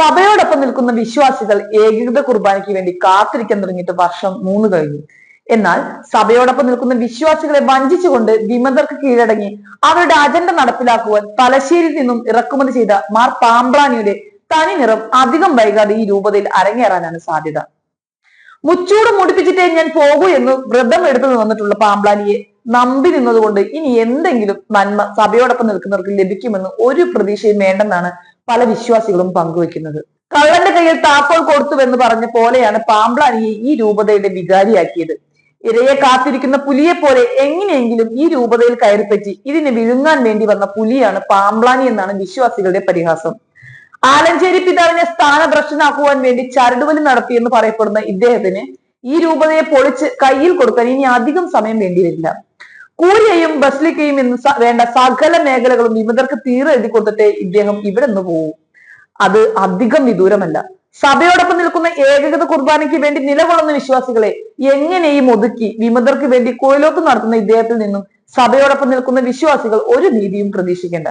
സഭയോടൊപ്പം നിൽക്കുന്ന വിശ്വാസികൾ ഏകീകൃത കുർബാനയ്ക്ക് വേണ്ടി കാത്തിരിക്കാൻ തുടങ്ങിയിട്ട് വർഷം മൂന്ന് കഴിഞ്ഞു. എന്നാൽ സഭയോടൊപ്പം നിൽക്കുന്ന വിശ്വാസികളെ വഞ്ചിച്ചുകൊണ്ട് വിമതർക്ക് കീഴടങ്ങി അവരുടെ അജണ്ട നടപ്പിലാക്കുവാൻ തലശ്ശേരിയിൽ നിന്നും ഇറക്കുമതി ചെയ്ത മാർ പാമ്പ്രാണിയുടെ തനി നിറം അധികം വൈകാതെ ഈ രൂപതയിൽ അരങ്ങേറാനാണ് സാധ്യത. മുച്ചൂട് മുടിപ്പിച്ചിട്ടേ ഞാൻ പോകൂ എന്ന് വ്രതം എടുത്തു വന്നിട്ടുള്ള പാമ്പ്ലാനിയെ നമ്പി നിന്നതുകൊണ്ട് ഇനി എന്തെങ്കിലും നന്മ സഭയോടൊപ്പം നിൽക്കുന്നവർക്ക് ലഭിക്കുമെന്ന് ഒരു പ്രതീക്ഷയും വേണ്ടെന്നാണ് പല വിശ്വാസികളും പങ്കുവെക്കുന്നത്. കള്ളന്റെ കയ്യിൽ താക്കോൽ കൊടുത്തുവെന്ന് പറഞ്ഞ പോലെയാണ് പാമ്പ്ലാനിയെ ഈ രൂപതയുടെ വികാരിയാക്കിയത്. ഇരയെ കാത്തിരിക്കുന്ന പുലിയെ പോലെ എങ്ങനെയെങ്കിലും ഈ രൂപതയിൽ കയറിപ്പറ്റി ഇതിനെ വിഴുങ്ങാൻ വേണ്ടി വന്ന പുലിയാണ് പാമ്പ്ലാനി എന്നാണ് വിശ്വാസികളുടെ പരിഹാസം. ആലഞ്ചേരി പിതാവിനെ സ്ഥാനഭ്രഷ്ടനാക്കുവാൻ വേണ്ടി ചരടുവലി നടത്തിയെന്ന് പറയപ്പെടുന്ന ഇദ്ദേഹത്തിന് ഈ രൂപതയെ പൊളിച്ച് കയ്യിൽ കൊടുക്കാൻ ഇനി അധികം സമയം വേണ്ടിവരില്ല കൂലിയയും ബസ്ലിക്കയും എന്ന് വേണ്ട സകല മേഖലകളും വിമതർക്ക് തീരെ എഴുതി കൊടുത്തിട്ടേ ഇദ്ദേഹം ഇവിടെ നിന്ന് പോകൂ അത് അധികം വിദൂരമല്ല. സഭയോടൊപ്പം നിൽക്കുന്ന ഏകഗത കുർബാനയ്ക്ക് വേണ്ടി നിലകൊള്ളുന്ന വിശ്വാസികളെ എങ്ങനെയും ഒതുക്കി വിമതർക്ക് വേണ്ടി കോയിലോത്ത് നടത്തുന്ന ഇദ്ദേഹത്തിൽ നിന്നും സഭയോടൊപ്പം നിൽക്കുന്ന വിശ്വാസികൾ ഒരു നീതിയും പ്രതീക്ഷിക്കേണ്ട.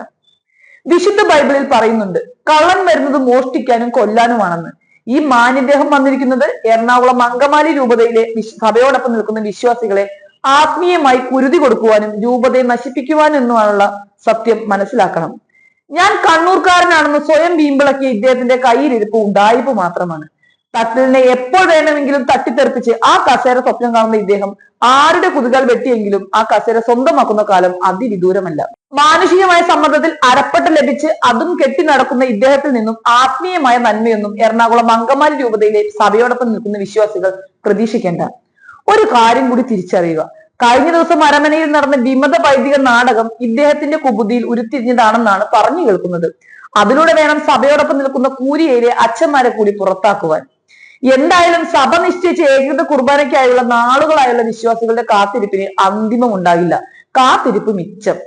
വിശുദ്ധ ബൈബിളിൽ പറയുന്നുണ്ട് കള്ളൻ വരുന്നത് മോഷ്ടിക്കാനും കൊല്ലാനുമാണെന്ന്. ഈ മാന്യദേഹം വന്നിരിക്കുന്നത് എറണാകുളം അങ്കമാലി രൂപതയിലെ സഭയോടൊപ്പം നിൽക്കുന്ന വിശ്വാസികളെ ആത്മീയമായി കുരുതി കൊടുക്കുവാനും രൂപതയെ നശിപ്പിക്കുവാനും എന്നുമാണുള്ള സത്യം മനസ്സിലാക്കണം. ഞാൻ കണ്ണൂർക്കാരനാണെന്ന് സ്വയം വീമ്പിളക്കിയ ഇദ്ദേഹത്തിന്റെ കയ്യിലിരിപ്പ് ഉണ്ടായിപ്പ് മാത്രമാണ്. തട്ടിലിനെ എപ്പോൾ വേണമെങ്കിലും തട്ടിത്തെറിപ്പിച്ച് ആ കസേര സ്വപ്നം കാണുന്ന ഇദ്ദേഹം ആരുടെ കുതികാൽ വെട്ടിയെങ്കിലും ആ കസേര സ്വന്തമാക്കുന്ന കാലം അതിവിദൂരമല്ല. മാനുഷികമായ സമ്മർദ്ദത്തിൽ അരപ്പട്ട ലഭിച്ച് അതും കെട്ടി നടക്കുന്ന ഇദ്ദേഹത്തിൽ നിന്നും ആത്മീയമായ നന്മയൊന്നും എറണാകുളം അങ്കമാലി രൂപതയിലെ സഭയോടൊപ്പം നിൽക്കുന്ന വിശ്വാസികൾ പ്രതീക്ഷിക്കേണ്ട. ഒരു കാര്യം കൂടി തിരിച്ചറിയുക. കഴിഞ്ഞ ദിവസം അരമനയിൽ നടന്ന വിമത വൈദിക നാടകം ഇദ്ദേഹത്തിന്റെ കുബുദ്ധിയിൽ ഉരുത്തിരിഞ്ഞതാണെന്നാണ് പറഞ്ഞു കേൾക്കുന്നത്. അതിലൂടെ വേണം സഭയോടൊപ്പം നിൽക്കുന്ന കൂരിയയിലെ അച്ഛന്മാരെ കൂടി പുറത്താക്കുവാൻ. എന്തായാലും സഭ നിശ്ചയിച്ച ഏകീകൃത കുർബാനയ്ക്കായുള്ള നാളുകളായുള്ള വിശ്വാസികളുടെ കാത്തിരിപ്പിന് അന്തിമം ഉണ്ടാകില്ല കാത്തിരിപ്പ് മിച്ചം.